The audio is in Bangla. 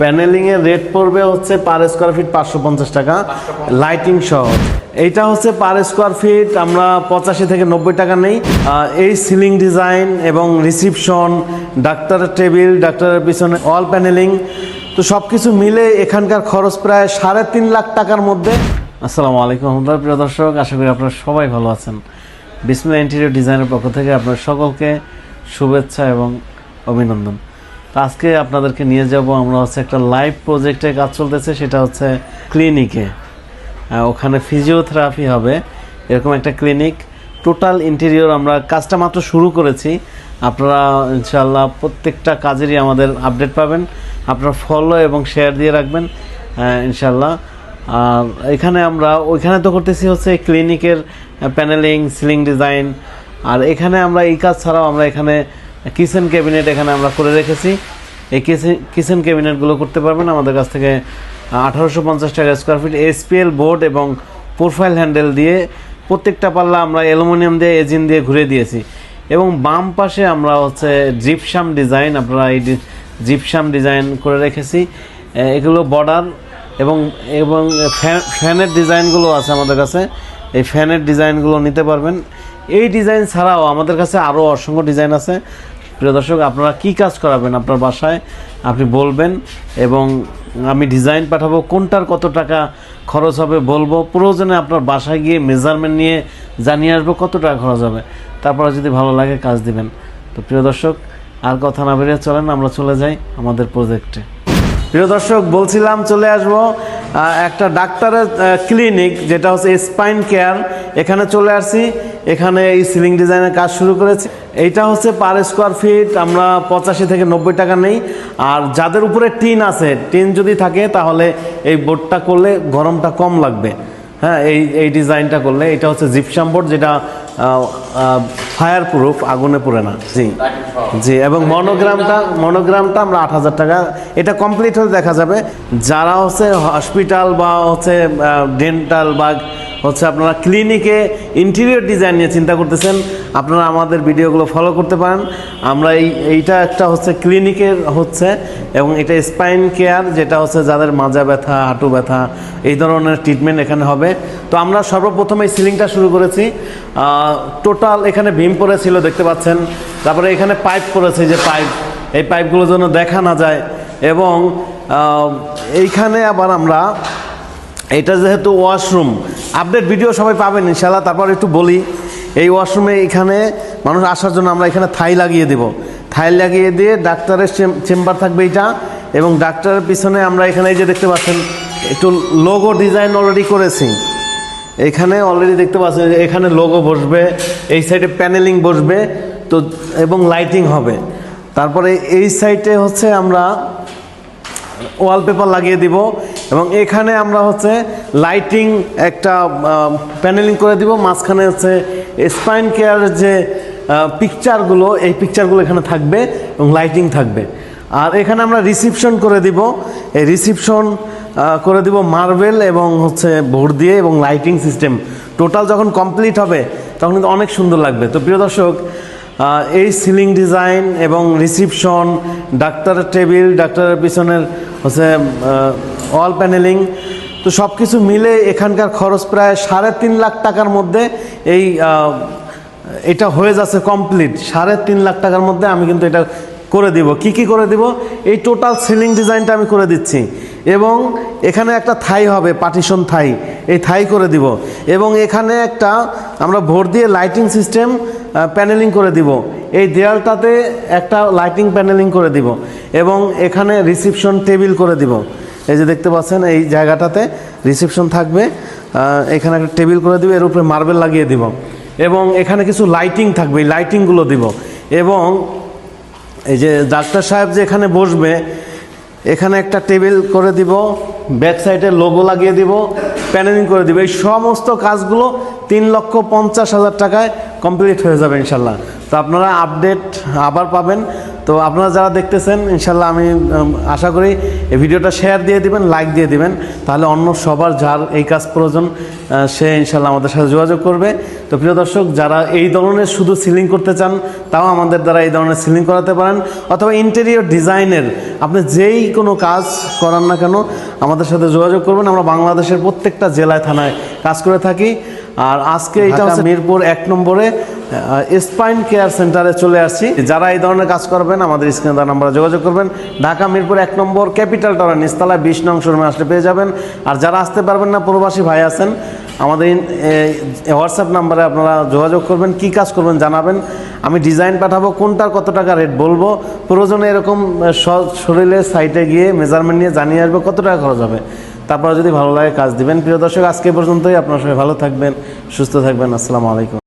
প্যানেলিংয়ের রেট পড়বে হচ্ছে পার স্কোয়ার ফিট পাঁচশো পঞ্চাশ টাকা। লাইটিং সহ। এইটা হচ্ছে পার স্কোয়ার ফিট আমরা পঁচাশি থেকে নব্বই টাকা নেই। এই সিলিং ডিজাইন এবং রিসিপশন ডাক্তারের টেবিল ডাক্তারের পিছনে অল প্যানেলিং তো সব কিছু মিলে এখানকার খরচ প্রায় সাড়ে তিন লাখ টাকার মধ্যে। আসসালামু আলাইকুম রহমতুল্লাহ প্রিয় দর্শক আশা করি আপনারা সবাই ভালো আছেন। বিসমিল্লা ইন্টেরিয়র ডিজাইনের পক্ষ থেকে আপনার সকলকে শুভেচ্ছা এবং অভিনন্দন। আজকে আপনাদেরকে নিয়ে যাব, আমরা হচ্ছে একটা লাইভ প্রজেক্টে কাজ চলতেছে, সেটা হচ্ছে ক্লিনিকে ওখানে ফিজিওথেরাপি হবে, এরকম একটা ক্লিনিক টোটাল ইন্টেরিয়র আমরা কাজটা মাত্র শুরু করেছি। আপনারা ইনশাল্লাহ প্রত্যেকটা কাজেরই আমাদের আপডেট পাবেন। আপনারা ফলো এবং শেয়ার দিয়ে রাখবেন ইনশাল্লাহ আর এখানে আমরা, ওইখানে তো করতেছি হচ্ছে ক্লিনিকের প্যানেলিং সিলিং ডিজাইন আর এখানে আমরা এই কাজ ছাড়াও আমরা এখানে কিচেন ক্যাবিনেট এখানে আমরা করে রেখেছি। এই কিচেন ক্যাবিনেটগুলো করতে পারবেন। আমাদের কাছ থেকে আঠারোশো পঞ্চাশ টাকা স্কোয়ার ফিট এসপিএল বোর্ড এবং প্রোফাইল হ্যান্ডেল দিয়ে প্রত্যেকটা পাল্লা আমরা অ্যালুমিনিয়াম দিয়ে এজিন দিয়ে ঘুরে দিয়েছি। এবং বাম পাশে আমরা হচ্ছে জিপসাম ডিজাইন আপনারা এই জিপসাম ডিজাইন করে রেখেছি। এগুলো বর্ডার এবং এবং ফ্যান- ফ্যানের ডিজাইনগুলো আছে আমাদের কাছে। এই ফ্যানের ডিজাইনগুলো নিতে পারবেন। এই ডিজাইন ছাড়াও আমাদের কাছে আরও অসংখ্য ডিজাইন আছে। প্রিয় দর্শক, আপনারা কি কাজ করাবেন আপনার বাসায়? আপনি বলবেন এবং আমি ডিজাইন পাঠাবো, কোনটার কত টাকা খরচ হবে বলব। প্রয়োজনে আপনার বাসায় গিয়ে মেজারমেন্ট নিয়ে জানিয়ে আসব কত টাকা খরচ হবে। তারপরে যদি ভালো লাগে কাজ দিবেন। তো প্রিয় দর্শক, আর কথা না বেরিয়ে চলেন, আমরা চলে যাই আমাদের প্রজেক্টে প্রিয় দর্শক, বলছিলাম চলে আসব একটা ডাক্তারের ক্লিনিক যেটা হচ্ছে স্পাইন কেয়ার এখানে চলে আসছি। এখানে এই সিলিং ডিজাইনের কাজ শুরু করেছি। এইটা হচ্ছে পার স্কোয়ার ফিট আমরা পঁচাশি থেকে নব্বই টাকা নেই। আর যাদের উপরে টিন আছে, টিন যদি থাকে তাহলে এই বোর্ডটা করলে গরমটা কম লাগবে। হ্যাঁ এই এই ডিজাইনটা করলে। এটা হচ্ছে জিপসাম বোর্ড যেটা ফায়ার প্রুফ আগুনে পড়ে না। জি। জি, এবং মনোগ্রামটা মনোগ্রামটা আমরা আট হাজার টাকা। এটা কমপ্লিট হলে দেখা যাবে। যারা হচ্ছে হসপিটাল বা হচ্ছে ডেন্টাল বা হচ্ছে আপনারা ক্লিনিকে ইন্টেরিয়র ডিজাইন নিয়ে চিন্তা করতেছেন, আপনারা আমাদের ভিডিওগুলো ফলো করতে পারেন। আমরা এই, এইটা একটা হচ্ছে ক্লিনিকের হচ্ছে, এবং এটা স্পাইন কেয়ার যেটা হচ্ছে যাদের মাজা ব্যথা, হাঁটু ব্যথা, এই ধরনের ট্রিটমেন্ট এখানে হবে। তো আমরা সর্বপ্রথম এই সিলিংটা শুরু করেছি। টোটাল এখানে ভীম পড়েছিল, দেখতে পাচ্ছেন। তারপরে এখানে পাইপ পড়েছে যে পাইপ এই পাইপগুলো যেন দেখা না যায়। এবং এইখানে আবার আমরা এটা যেহেতু ওয়াশরুম আপডেট ভিডিও সবাই পাবেন ইনশাল্লাহ তারপর একটু বলি, এই ওয়াশরুমে এখানে মানুষ আসার জন্য আমরা এখানে থাই লাগিয়ে দেব। থাই লাগিয়ে দিয়ে ডাক্তারের চেম্বার থাকবে এটা, এবং ডাক্তারের পিছনে আমরা এখানে এই যে দেখতে পাচ্ছেন, একটু লোগো ডিজাইন অলরেডি করেছি। এখানে অলরেডি দেখতে পাচ্ছেন এখানে লোগো বসবে, এই সাইডে প্যানেলিং বসবে, তো এবং লাইটিং হবে। তারপরে এই সাইডে হচ্ছে আমরা ওয়ালপেপার লাগিয়ে দিব। এবং এখানে আমরা হচ্ছে লাইটিং একটা প্যানেলিং করে দিব। মাঝখানে হচ্ছে স্পাইন কেয়ারের যে পিকচারগুলো এই পিকচারগুলো এখানে থাকবে এবং লাইটিং থাকবে। আর এখানে আমরা রিসিপশন করে দিব। এই রিসিপশন করে দিব মার্বেল এবং হচ্ছে বোর্ড দিয়ে এবং লাইটিং সিস্টেম টোটাল যখন কমপ্লিট হবে, তখন কিন্তু অনেক সুন্দর লাগবে। তো প্রিয় দর্শক এই সিলিং ডিজাইন এবং রিসিপশন ডাক্তারের টেবিল, ডাক্তারের পিছনের হচ্ছে অল প্যানেলিং তো সব কিছু মিলে এখানকার খরচ প্রায় সাড়ে তিন লাখ টাকার মধ্যে এই এটা হয়ে যাচ্ছে কমপ্লিট সাড়ে তিন লাখ টাকার মধ্যে আমি কিন্তু এটা করে দিব। কি কি করে দিব? এই টোটাল সিলিং ডিজাইনটা আমি করে দিচ্ছি। এবং এখানে একটা থাই হবে পার্টিশন থাই। এই থাই করে দিব। এবং এখানে একটা আমরা ভোর দিয়ে লাইটিং সিস্টেম প্যানেলিং করে দিব। এই দেয়ালটাতে একটা লাইটিং প্যানেলিং করে দিব। এবং এখানে রিসিপশন টেবিল করে দিব। এই যে দেখতে পাচ্ছেন, এই জায়গাটাতে রিসেপশন থাকবে। এখানে একটা টেবিল করে দিব, এর উপরে মার্বেল লাগিয়ে দিব। এবং এখানে কিছু লাইটিং থাকবে, এই লাইটিংগুলো দিব। এবং এই যে ডাক্তার সাহেব যে এখানে বসবে, এখানে একটা টেবিল করে দিব ব্যাক সাইডে লোগো লাগিয়ে দিব প্যানেলিং করে দিব। এই সমস্ত কাজগুলো তিন লক্ষ পঞ্চাশ হাজার টাকায় কমপ্লিট হয়ে যাবে ইনশাল্লাহ। তো আপনারা আপডেট আবার পাবেন। তো আপনারা যারা দেখতেছেন ইনশাল্লাহ আমি আশা করি এই ভিডিওটা শেয়ার দিয়ে দিবেন লাইক দিয়ে দিবেন। তাহলে অন্য সবার যার এই কাজ প্রয়োজন সে ইনশাল্লাহ আমাদের সাথে যোগাযোগ করবে। তো প্রিয় দর্শক যারা এই ধরনের শুধু সিলিং করতে চান তাও আমাদের দ্বারা এই ধরনের সিলিং করাতে পারেন। অথবা ইন্টেরিয়র ডিজাইনের আপনি যেই কোনো কাজ করান না কেন আমাদের সাথে যোগাযোগ করবেন। আমরা বাংলাদেশের প্রত্যেকটা জেলায় থানায় কাজ করে থাকি। আর আজকে এটা হচ্ছে মিরপুর এক নম্বরে। স্পাইন কেয়ার সেন্টারে চলে আসছি। যারা এই ধরনের কাজ করবেন, আমাদের স্ক্রিনে দেওয়া নাম্বারে যোগাযোগ করবেন। ঢাকা, মিরপুর এক নম্বর ক্যাপিটাল টাওয়ার নিচতলায় বিশ নং শোরুমে আসলে পেয়ে যাবেন। আর যারা আসতে পারবেন না, প্রবাসী ভাই আছেন, আমাদের হোয়াটসঅ্যাপ নাম্বারে আপনারা যোগাযোগ করবেন, কি কাজ করবেন জানাবেন। আমি ডিজাইন পাঠাবো, কোনটার কত টাকা রেট বলব। প্রয়োজনে এরকম শরীরের সাইটে গিয়ে মেজারমেন্ট নিয়ে জানিয়ে আসব, কত টাকা খরচ হবে। তারপরে যদি ভালো লাগে কাজ দিবেন। প্রিয় দর্শক, আজকে পর্যন্তই। আপনার সবাই ভালো থাকবেন, সুস্থ থাকবেন। আসসালামু আলাইকুম।